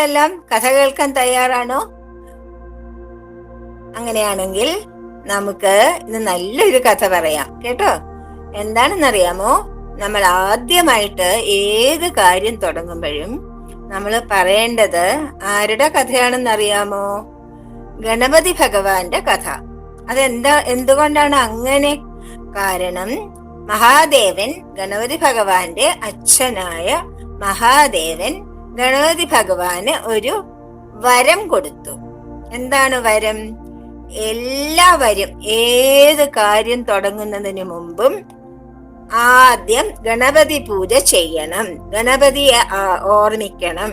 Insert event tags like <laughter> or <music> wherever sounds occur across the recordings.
കുട്ടികളെല്ലാം കഥ കേൾക്കാൻ തയ്യാറാണോ? അങ്ങനെയാണെങ്കിൽ നമുക്ക് ഇന്ന് നല്ലൊരു കഥ പറയാം. കേട്ടോ? എന്താണെന്നറിയാമോ? നമ്മൾ ആദ്യമായിട്ട് ഏത് കാര്യം തുടങ്ങുമ്പോഴും നമ്മൾ പറയേണ്ടത് ആരുടെ കഥയാണെന്നറിയാമോ? ഗണപതി ഭഗവാന്റെ കഥ. അതെന്താ എന്തുകൊണ്ടാണ് അങ്ങനെ? കാരണം മഹാദേവൻ ഗണപതി ഭഗവാന്റെ അച്ഛനായ മഹാദേവൻ ഗണപതി ഭഗവാന് ഒരു വരം കൊടുത്തു. എന്താണ് വരം? എല്ലാവരും ഏത് കാര്യം തുടങ്ങുന്നതിന് മുമ്പും ആദ്യം ഗണപതി പൂജ ചെയ്യണം. ഗണപതിയെ ഓർമ്മിക്കണം.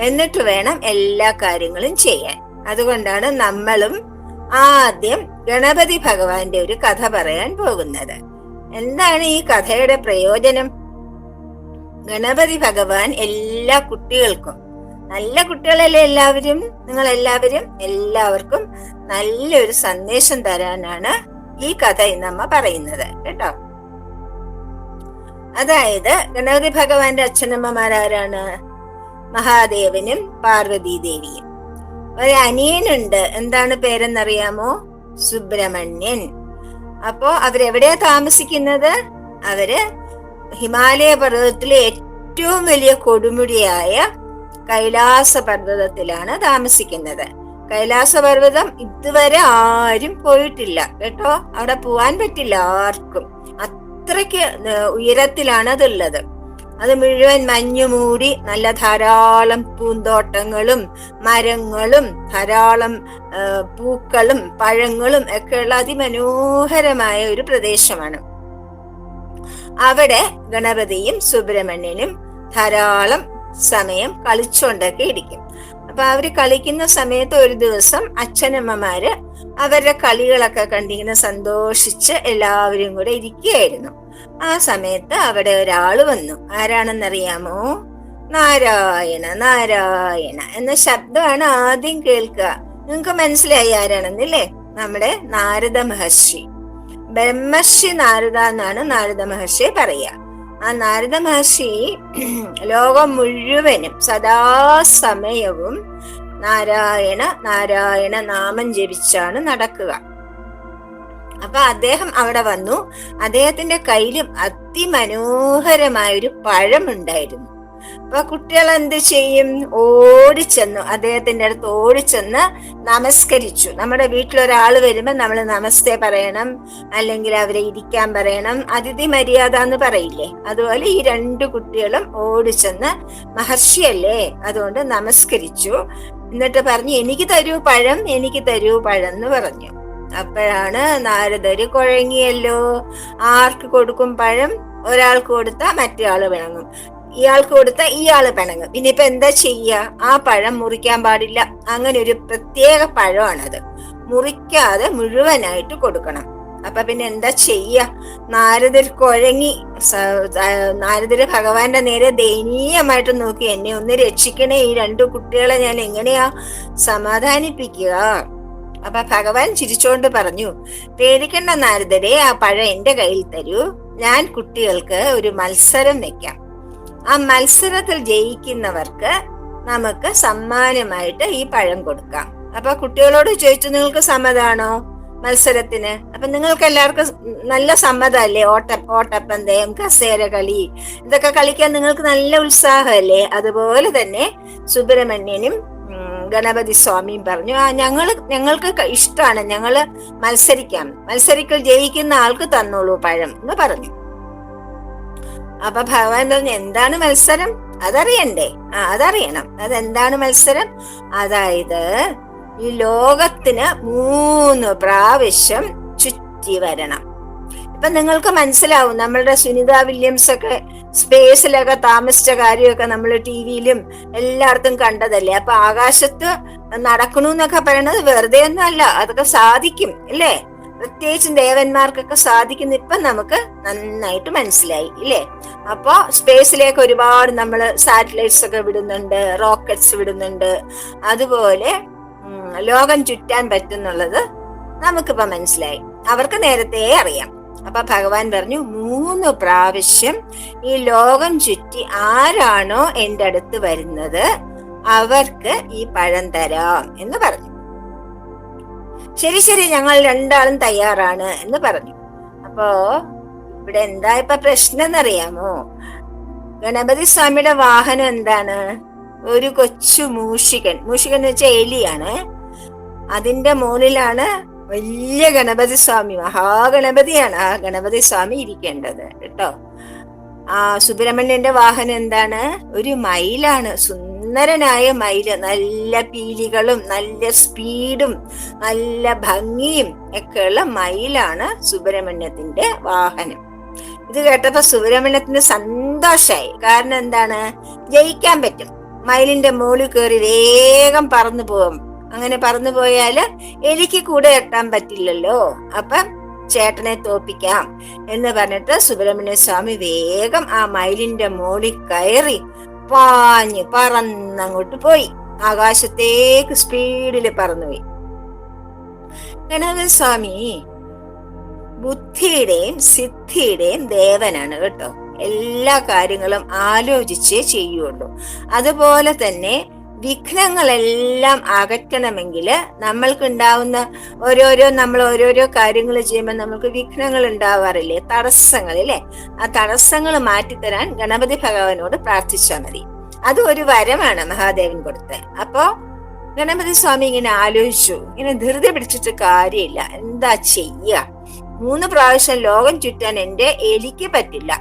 എന്നിട്ട് വേണം എല്ലാ കാര്യങ്ങളും ചെയ്യാൻ. അതുകൊണ്ടാണ് നമ്മളും ആദ്യം ഗണപതി ഭഗവാന്റെ ഒരു കഥ പറയാൻ പോകുന്നത്. എന്താണ് ഈ കഥയുടെ പ്രയോജനം? ഗണപതി ഭഗവാൻ എല്ലാ കുട്ടികൾക്കും നല്ല കുട്ടികളല്ലേ എല്ലാവരും? നിങ്ങൾ എല്ലാവരും എല്ലാവർക്കും നല്ലൊരു സന്ദേശം തരാനാണ് ഈ കഥ ഇന്നമ്മ പറയുന്നത് കേട്ടോ? അതായത് ഗണപതി ഭഗവാന്റെ അച്ഛനമ്മമാരാരാണ്? മഹാദേവനും പാർവതി ദേവിയും ഒരു അനിയനുണ്ട് എന്താണ് പേരെന്നറിയാമോ? സുബ്രഹ്മണ്യൻ. അപ്പോ അവരെവിടെയാ താമസിക്കുന്നത്? അവർ ഹിമാലയ പർവതത്തിലെ ഏറ്റവും വലിയ കൊടുമുടിയായ കൈലാസ പർവതത്തിലാണ് താമസിക്കുന്നത്. കൈലാസ പർവതം ഇതുവരെ ആരും പോയിട്ടില്ല. കേട്ടോ? അവിടെ പോവാൻ പറ്റില്ല ആർക്കും. അത്രയ്ക്ക് ഉയരത്തിലാണ് അതുള്ളത്. അത് മുഴുവൻ മഞ്ഞു മൂടി നല്ല ധാരാളം പൂന്തോട്ടങ്ങളും മരങ്ങളും ധാരാളം പൂക്കളും പഴങ്ങളും ഒക്കെയുള്ള അതിമനോഹരമായ ഒരു പ്രദേശമാണ്. അവിടെ ഗണപതിയും സുബ്രഹ്മണ്യനും ധാരാളം സമയം കളിച്ചുകൊണ്ടൊക്കെ ഇരിക്കും. അപ്പൊ അവർ കളിക്കുന്ന സമയത്ത് ഒരു ദിവസം അച്ഛനമ്മമാര് അവരുടെ കളികളൊക്കെ കണ്ടിങ്ങനെ സന്തോഷിച്ച് എല്ലാവരും കൂടെ ഇരിക്കുകയായിരുന്നു. ആ സമയത്ത് അവിടെ ഒരാൾ വന്നു. ആരാണെന്നറിയാമോ? നാരായണ നാരായണ എന്ന ശബ്ദമാണ് ആദ്യം കേൾക്കുക. നിങ്ങൾക്ക് മനസ്സിലായി ആരാണെന്നില്ലേ? നമ്മുടെ നാരദ മഹർഷി. ബ്രഹ്മർഷി നാരദ എന്നാണ് നാരദ മഹർഷിയെ പറയുക. ആ നാരദ മഹർഷി <clears throat> ലോകം മുഴുവനും സദാസമയവും നാരായണ നാരായണ നാമം ജപിച്ചാണ് നടക്കുക. അപ്പൊ അദ്ദേഹം അവിടെ വന്നു. അദ്ദേഹത്തിന്റെ കയ്യിലും അതിമനോഹരമായ ഒരു പഴം ഉണ്ടായിരുന്നു അപ്പൊ കുട്ടികൾ എന്ത് ചെയ്യും? ഓടിച്ചെന്നു. അദ്ദേഹത്തിന്റെ അടുത്ത് ഓടിച്ചെന്ന് നമസ്കരിച്ചു. നമ്മുടെ വീട്ടിൽ ഒരാൾ വരുമ്പോൾ നമ്മൾ നമസ്തേ പറയണം. അല്ലെങ്കിൽ അവരെ ഇരിക്കാൻ പറയണം. അതിഥി മര്യാദ എന്ന് പറയില്ലേ? അതുപോലെ ഈ രണ്ട് കുട്ടികളും ഓടിച്ചെന്ന് മഹർഷിയല്ലേ? അതുകൊണ്ട് നമസ്കരിച്ചു. എന്നിട്ട് പറഞ്ഞു എനിക്ക് തരൂ പഴം എനിക്ക് തരൂ പഴം എന്ന് പറഞ്ഞു. അപ്പോഴാണ് നാരദര് കുഴങ്ങിയല്ലോ. ആർക്ക് കൊടുക്കും പഴം? ഒരാൾക്ക് കൊടുത്താൽ മറ്റേ ആൾ പിണങ്ങും ഇയാൾക്ക് കൊടുത്ത ഇയാൾ പിണങ്ങും. പിന്നെ ഇപ്പൊ എന്താ ചെയ്യ? ആ പഴം മുറിക്കാൻ പാടില്ല. അങ്ങനെ ഒരു പ്രത്യേക പഴമാണത്. മുറിക്കാതെ മുഴുവനായിട്ട് കൊടുക്കണം. അപ്പൊ പിന്നെ എന്താ ചെയ്യ? നാരദർ കുഴങ്ങി നാരദര് ഭഗവാന്റെ നേരെ ദയനീയമായിട്ട് നോക്കി എന്നെ ഒന്ന് രക്ഷിക്കണേ. ഈ രണ്ടു കുട്ടികളെ ഞാൻ എങ്ങനെയാ സമാധാനിപ്പിക്കുക? അപ്പൊ ഭഗവാൻ ചിരിച്ചോണ്ട് പറഞ്ഞു പേടിക്കേണ്ട നാരദരെ ആ പഴം എന്റെ കയ്യിൽ തരൂ. ഞാൻ കുട്ടികൾക്ക് ഒരു മത്സരം വെക്കാം. ആ മത്സരത്തിൽ ജയിക്കുന്നവർക്ക് നമുക്ക് സമ്മാനമായിട്ട് ഈ പഴം കൊടുക്കാം. അപ്പൊ കുട്ടികളോട് ചോദിച്ചു നിങ്ങൾക്ക് സമ്മതാണോ മത്സരത്തിന്? അപ്പൊ നിങ്ങൾക്ക് എല്ലാവർക്കും നല്ല സമ്മതമല്ലേ ഓട്ട ഓട്ടപ്പന്തയം കസേര കളി ഇതൊക്കെ കളിക്കാൻ നിങ്ങൾക്ക് നല്ല ഉത്സാഹമല്ലേ? അതുപോലെ തന്നെ സുബ്രഹ്മണ്യനും ഗണപതി സ്വാമിയും പറഞ്ഞു ആ ഞങ്ങൾ ഞങ്ങൾക്ക് ഇഷ്ടമാണ് ഞങ്ങൾ മത്സരിക്കാം. മത്സരിക്കൽ ജയിക്കുന്ന ആൾക്ക് തന്നോളൂ പഴം എന്ന് പറഞ്ഞു. അപ്പൊ ഭഗവാൻ പറഞ്ഞു എന്താണ് മത്സരം? അതറിയണ്ടേ. ആ അതറിയണം. അതെന്താണ് മത്സരം? അതായത് ഈ ലോകത്തിന് മൂന്ന് പ്രാവശ്യം ചുറ്റി വരണം. ഇപ്പൊ നിങ്ങൾക്ക് മനസ്സിലാവും നമ്മളുടെ സുനിത വില്യംസ് ഒക്കെ സ്പേസിലൊക്കെ താമസിച്ച കാര്യമൊക്കെ നമ്മൾ ടി വിയിലും എല്ലായിടത്തും കണ്ടതല്ലേ? അപ്പൊ ആകാശത്ത് നടക്കണു എന്നൊക്കെ പറയണത് വെറുതെ ഒന്നും അല്ല അതൊക്കെ സാധിക്കും അല്ലേ? പ്രത്യേകിച്ചും ദേവന്മാർക്കൊക്കെ സാധിക്കുന്ന ഇപ്പം നമുക്ക് നന്നായിട്ട് മനസ്സിലായി ഇല്ലേ? അപ്പോൾ സ്പേസിലേക്ക് ഒരുപാട് നമ്മൾ സാറ്റലൈറ്റ്സ് ഒക്കെ വിടുന്നുണ്ട് റോക്കറ്റ്സ് വിടുന്നുണ്ട്. അതുപോലെ ലോകം ചുറ്റാൻ പറ്റുന്നുള്ളത് നമുക്കിപ്പോൾ മനസ്സിലായി. അവർക്ക് നേരത്തെ അറിയാം. അപ്പൊ ഭഗവാൻ പറഞ്ഞു മൂന്ന് പ്രാവശ്യം ഈ ലോകം ചുറ്റി ആരാണോ എന്റെ അടുത്ത് വരുന്നത് അവർക്ക് ഈ പഴം തരാം എന്ന് പറഞ്ഞു. ശരി ശരി ഞങ്ങൾ രണ്ടാളും തയ്യാറാണ് എന്ന് പറഞ്ഞു. അപ്പോ ഇവിടെ എന്താ ഇപ്പൊ പ്രശ്നം എന്നറിയാമോ ഗണപതി സ്വാമിയുടെ വാഹനം എന്താണ്? ഒരു കൊച്ചു മൂഷികൻ. മൂഷികൻ എന്ന് വെച്ചാൽ എലിയാണ്. അതിന്റെ മുകളിലാണ് വലിയ ഗണപതി സ്വാമി മഹാഗണപതിയാണ് ആ ഗണപതി സ്വാമി ഇരിക്കേണ്ടത് കേട്ടോ. ആ സുബ്രഹ്മണ്യന്റെ വാഹനം എന്താണ്? ഒരു മയിലാണ് സുന്ദരനായ മയിൽ നല്ല പീലികളും നല്ല സ്പീഡും നല്ല ഭംഗിയും ഒക്കെയുള്ള മയിലാണ് സുബ്രഹ്മണ്യത്തിന്റെ വാഹനം. ഇത് കേട്ടപ്പോ സുബ്രഹ്മണ്യത്തിന് സന്തോഷായി. കാരണം എന്താണ്? ജയിക്കാൻ പറ്റും. മയിലിന്റെ മുകളിൽ കയറി വേഗം പറന്നു പോകും അങ്ങനെ പറന്നു പോയാൽ എനിക്ക് കൂടെ എത്താൻ പറ്റില്ലല്ലോ. അപ്പം ചേട്ടനെ തോപ്പിക്കാം എന്ന് പറഞ്ഞിട്ട് സുബ്രഹ്മണ്യ സ്വാമി വേഗം ആ മയിലിന്റെ മോളിൽ കയറി പാഞ്ഞ് പറന്നങ്ങോട്ട് പോയി. ആകാശത്തേക്ക് സ്പീഡിൽ പറന്നുപോയി. ഗണപതി സ്വാമി ബുദ്ധിയുടെയും സിദ്ധിയുടെയും ദേവനാണ് കേട്ടോ. എല്ലാ കാര്യങ്ങളും ആലോചിച്ച് ചെയ്യുള്ളൂ. അതുപോലെ തന്നെ വിഘ്നങ്ങളെല്ലാം അകറ്റണമെങ്കിൽ നമ്മൾക്ക് ഉണ്ടാവുന്ന ഓരോരോ നമ്മൾ ഓരോരോ കാര്യങ്ങൾ ചെയ്യുമ്പോൾ നമുക്ക് വിഘ്നങ്ങൾ ഉണ്ടാവാറില്ലേ? തടസ്സങ്ങൾ അല്ലേ ആ തടസ്സങ്ങൾ മാറ്റിത്തരാൻ ഗണപതി ഭഗവാനോട് പ്രാർത്ഥിച്ചാൽ മതി. അത് ഒരു വരമാണ് മഹാദേവൻ കൊടുത്ത്. അപ്പോ ഗണപതി സ്വാമി ഇങ്ങനെ ആലോചിച്ചു. ഇങ്ങനെ ധൃതി പിടിച്ചിട്ട് കാര്യമില്ല. എന്താ ചെയ്യ? മൂന്ന് പ്രാവശ്യം ലോകം ചുറ്റാൻ എന്റെ എലിക്ക് പറ്റില്ല.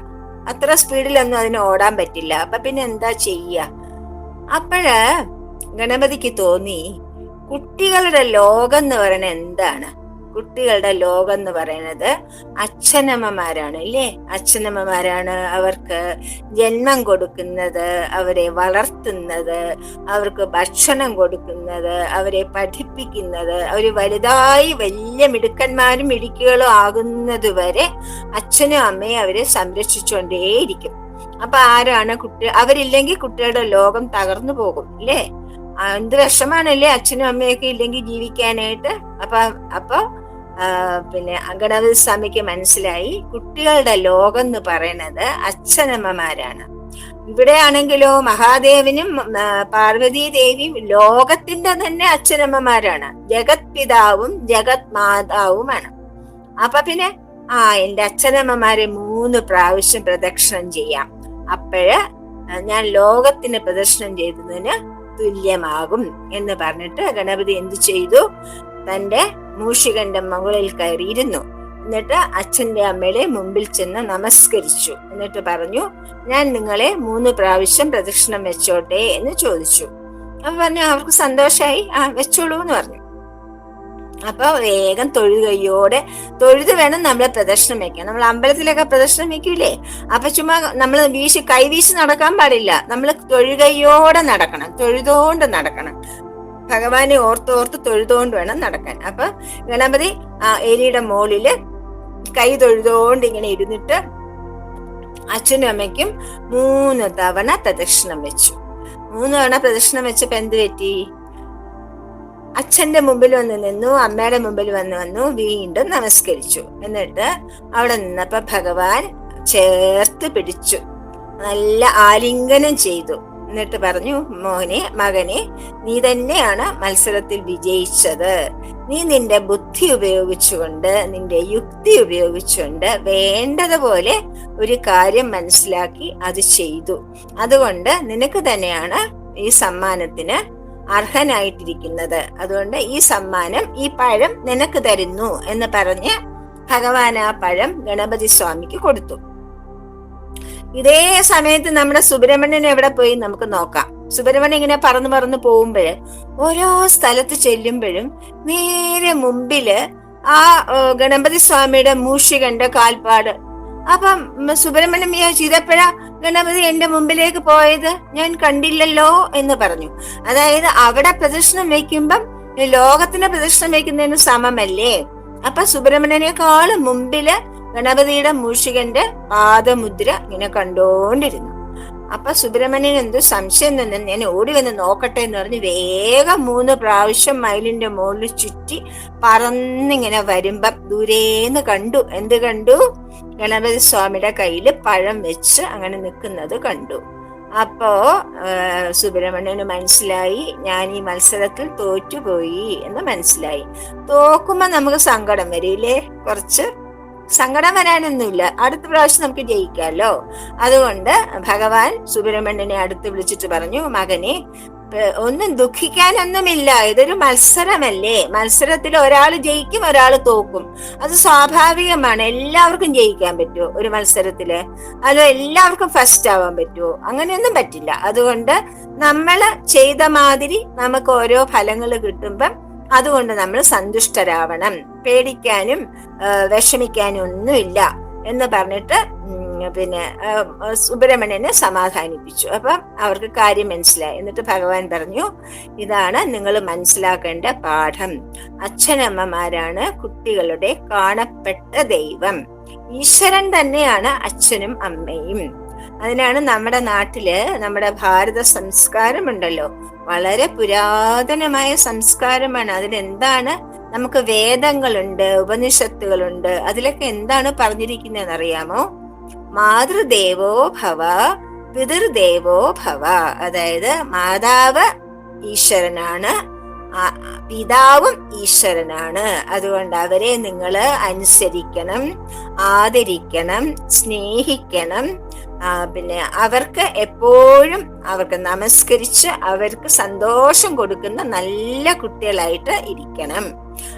അത്ര സ്പീഡിലൊന്നും അതിന് ഓടാൻ പറ്റില്ല. അപ്പൊ പിന്നെ എന്താ ചെയ്യ? അപ്പോഴ് ഗണപതിക്ക് തോന്നി കുട്ടികളുടെ ലോകം എന്ന് പറയുന്നത് എന്താണ്? കുട്ടികളുടെ ലോകം എന്ന് പറയുന്നത് അച്ഛനമ്മമാരാണ് അല്ലേ? അച്ഛനമ്മമാരാണ് അവർക്ക് ജന്മം കൊടുക്കുന്നത് അവരെ വളർത്തുന്നത് അവർക്ക് ഭക്ഷണം കൊടുക്കുന്നത് അവരെ പഠിപ്പിക്കുന്നത് അവർ വലുതായി വലിയ മിടുക്കന്മാരും മിടുക്കുകളും ആകുന്നത് വരെ അച്ഛനും അമ്മയും അവരെ സംരക്ഷിച്ചുകൊണ്ടേയിരിക്കും. അപ്പൊ ആരാണ് കുട്ടി അവരില്ലെങ്കിൽ കുട്ടികളുടെ ലോകം തകർന്നു പോകും അല്ലേ എന്ത് വിഷമാണല്ലേ അച്ഛനും അമ്മയൊക്കെ ഇല്ലെങ്കിൽ ജീവിക്കാനായിട്ട്? അപ്പൊ അപ്പൊ പിന്നെ ഗണപതി സ്വാമിക്ക് മനസ്സിലായി കുട്ടികളുടെ ലോകം എന്ന് പറയുന്നത് അച്ഛനമ്മമാരാണ്. ഇവിടെ ആണെങ്കിലോ മഹാദേവനും പാർവതി ദേവിയും ലോകത്തിന്റെ തന്നെ അച്ഛനമ്മമാരാണ്. ജഗത് പിതാവും ജഗത് മാതാവുമാണ്. അപ്പൊ പിന്നെ ആ എന്റെ അച്ഛനമ്മമാരെ മൂന്ന് പ്രാവശ്യം പ്രദക്ഷിണം ചെയ്യാം. അപ്പോഴ് ഞാൻ ലോകത്തിന് പ്രദർശനം ചെയ്തതിന് തുല്യമാകും എന്ന് പറഞ്ഞിട്ട് ഗണപതി എന്തു ചെയ്തു? തന്റെ മൂഷികന്റെ മുകളിൽ കയറിയിരുന്നു. എന്നിട്ട് അച്ഛന്റെ അമ്മയുടെ മുമ്പിൽ ചെന്ന് നമസ്കരിച്ചു. എന്നിട്ട് പറഞ്ഞു ഞാൻ നിങ്ങളെ മൂന്ന് പ്രാവശ്യം പ്രദക്ഷിണം വെച്ചോട്ടെ എന്ന് ചോദിച്ചു. അപ്പൊ പറഞ്ഞു അവർക്ക് സന്തോഷമായി ആ വെച്ചോളൂ എന്ന് പറഞ്ഞു. അപ്പൊ വേഗം തൊഴുകയോടെ തൊഴുത് വേണം നമ്മളെ പ്രദർശനം വെക്കാൻ. നമ്മൾ അമ്പലത്തിലൊക്കെ പ്രദർശനം വെക്കൂലേ? അപ്പൊ ചുമ്മാ നമ്മൾ വീശി കൈവീശി നടക്കാൻ പാടില്ല. നമ്മൾ തൊഴുകയോടെ നടക്കണം തൊഴുതുകൊണ്ട് നടക്കണം. ഭഗവാനെ ഓർത്തോർത്ത് തൊഴുതുകൊണ്ട് വേണം നടക്കാൻ. അപ്പൊ ഗണപതി ആ എലിയുടെ മുകളിൽ കൈ തൊഴുതുകൊണ്ട് ഇങ്ങനെ ഇരുന്നിട്ട് അച്ഛനും അമ്മയ്ക്കും മൂന്ന് തവണ പ്രദക്ഷിണം വെച്ചു. മൂന്ന് തവണ പ്രദക്ഷിണം വെച്ചപ്പോ എന്ത് പറ്റി? അച്ഛന്റെ മുമ്പിൽ വന്ന് നിന്നു അമ്മയുടെ മുമ്പിൽ വന്ന് വന്നു വീണ്ടും നമസ്കരിച്ചു. എന്നിട്ട് അവിടെ നിന്നപ്പോ ഭഗവാൻ ചേർത്ത് പിടിച്ചു. നല്ല ആലിംഗനം ചെയ്തു. എന്നിട്ട് പറഞ്ഞു മോനെ മകനെ നീ തന്നെയാണ് മത്സരത്തിൽ വിജയിച്ചത്. നീ നിന്റെ ബുദ്ധി ഉപയോഗിച്ചുകൊണ്ട് നിന്റെ യുക്തി ഉപയോഗിച്ചുകൊണ്ട് വേണ്ടതുപോലെ ഒരു കാര്യം മനസ്സിലാക്കി അത് ചെയ്തു. അതുകൊണ്ട് നിനക്ക് തന്നെയാണ് ഈ സമ്മാനത്തിന് അർഹനായിട്ടിരിക്കുന്നത്. അതുകൊണ്ട് ഈ സമ്മാനം ഈ പഴം നിനക്ക് തരുന്നു എന്ന് പറഞ്ഞ് ഭഗവാൻ ആ പഴം ഗണപതി സ്വാമിക്ക് കൊടുത്തു. ഇതേ സമയത്ത് നമ്മുടെ സുബ്രഹ്മണ്യൻ എവിടെ പോയി നമുക്ക് നോക്കാം. സുബ്രഹ്മണ്യൻ ഇങ്ങനെ പറന്ന് പറന്ന് പോകുമ്പോഴ് ഓരോ സ്ഥലത്ത് ചെല്ലുമ്പോഴും നേരെ മുമ്പിൽ ആ ഗണപതി സ്വാമിയുടെ മൂഷികന്റെ കാൽപ്പാട് അപ്പം സുബ്രഹ്മണ്യം ഈ ഇതെപ്പോഴാ ഗണപതി എന്റെ മുമ്പിലേക്ക് പോയത് ഞാൻ കണ്ടില്ലല്ലോ എന്ന് പറഞ്ഞു. അതായത് അവിടെ പ്രദർശനം വെക്കുമ്പം ലോകത്തിന് പ്രദർശനം വെക്കുന്നതിന് സമമല്ലേ? അപ്പൊ സുബ്രഹ്മണ്യനേക്കാളും മുമ്പിൽ ഗണപതിയുടെ മൂഷികന്റെ പാദമുദ്ര ഇങ്ങനെ കണ്ടോണ്ടിരുന്നു. അപ്പൊ സുബ്രഹ്മണ്യൻ എന്ത് സംശയം തന്നെ ഞാൻ ഓടി വന്ന് നോക്കട്ടെ എന്ന് പറഞ്ഞ് വേഗം മൂന്ന് പ്രാവശ്യം മയിലിന്റെ മുകളിൽ ചുറ്റി പറന്നിങ്ങനെ വരുമ്പം ദൂരേന്ന് കണ്ടു. എന്ത് കണ്ടു? ഗണപതി സ്വാമിയുടെ കയ്യിൽ പഴം വെച്ച് അങ്ങനെ നിൽക്കുന്നത് കണ്ടു. അപ്പോ സുബ്രഹ്മണ്യന് മനസ്സിലായി. ഞാൻ ഈ മത്സരത്തിൽ തോറ്റുപോയി എന്ന് മനസ്സിലായി. തോക്കുമ്പോ നമുക്ക് സങ്കടം വരില്ലേ? കുറച്ച് സങ്കടം വരാനൊന്നുമില്ല. അടുത്ത പ്രാവശ്യം നമുക്ക് ജയിക്കാമല്ലോ അതുകൊണ്ട് ഭഗവാൻ സുബ്രഹ്മണ്യനെ അടുത്ത് വിളിച്ചിട്ട് പറഞ്ഞു മകനെ ഒന്നും ദുഃഖിക്കാനൊന്നുമില്ല. ഇതൊരു മത്സരമല്ലേ? മത്സരത്തിൽ ഒരാൾ ജയിക്കും ഒരാൾ തോക്കും. അത് സ്വാഭാവികമാണ്. എല്ലാവർക്കും ജയിക്കാൻ പറ്റുമോ ഒരു മത്സരത്തിൽ അതോ എല്ലാവർക്കും ഫസ്റ്റ് ആവാൻ പറ്റുമോ? അങ്ങനെയൊന്നും പറ്റില്ല. അതുകൊണ്ട് നമ്മൾ ചെയ്ത മാതിരി നമുക്ക് ഓരോ ഫലങ്ങൾ കിട്ടുമ്പം അതുകൊണ്ട് നമ്മൾ സന്തുഷ്ടരാവണം. പേടിക്കാനും വിഷമിക്കാനും ഒന്നുമില്ല എന്ന് പറഞ്ഞിട്ട് പിന്നെ സുബ്രഹ്മണ്യനെ സമാധാനിപ്പിച്ചു. അപ്പം അവർക്ക് കാര്യം മനസ്സിലായി. എന്നിട്ട് ഭഗവാൻ പറഞ്ഞു ഇതാണ് നിങ്ങൾ മനസ്സിലാക്കേണ്ട പാഠം. അച്ഛനമ്മമാരാണ് കുട്ടികളുടെ കാണപ്പെട്ട ദൈവം. ഈശ്വരൻ തന്നെയാണ് അച്ഛനും അമ്മയും. അതിനാണ് നമ്മുടെ നാട്ടിൽ നമ്മുടെ ഭാരത സംസ്കാരമുണ്ടല്ലോ. വളരെ പുരാതനമായ സംസ്കാരമാണ്. അതിലെന്താണ്? നമുക്ക് വേദങ്ങളുണ്ട് ഉപനിഷത്തുകളുണ്ട്. അതിലൊക്കെ എന്താണ് പറഞ്ഞിരിക്കുന്നതെന്ന് അറിയാമോ മാതൃദേവോ ഭവ പിതൃദേവോ ഭവ. അതായത് മാതാവ് ഈശ്വരനാണ് പിതാവും ഈശ്വരനാണ്. അതുകൊണ്ട് അവരെ നിങ്ങൾ അനുസരിക്കണം ആദരിക്കണം സ്നേഹിക്കണം പിന്നെ അവർക്ക് എപ്പോഴും അവർക്ക് നമസ്കരിച്ച് അവർക്ക് സന്തോഷം കൊടുക്കുന്ന നല്ല കുട്ടികളായിട്ട് ഇരിക്കണം.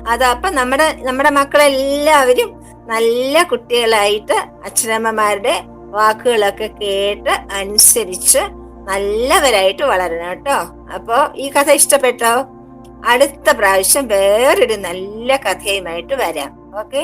അതപ്പം നമ്മുടെ നമ്മുടെ മക്കളെല്ലാവരും നല്ല കുട്ടികളായിട്ട് അച്ഛനമ്മമാരുടെ വാക്കുകളൊക്കെ കേട്ട് അനുസരിച്ച് നല്ലവരായിട്ട് വളരണം കേട്ടോ. അപ്പോ ഈ കഥ ഇഷ്ടപ്പെട്ടോ? അടുത്ത പ്രാവശ്യം വേറൊരു നല്ല കഥയുമായിട്ട് വരാം. ഓക്കെ?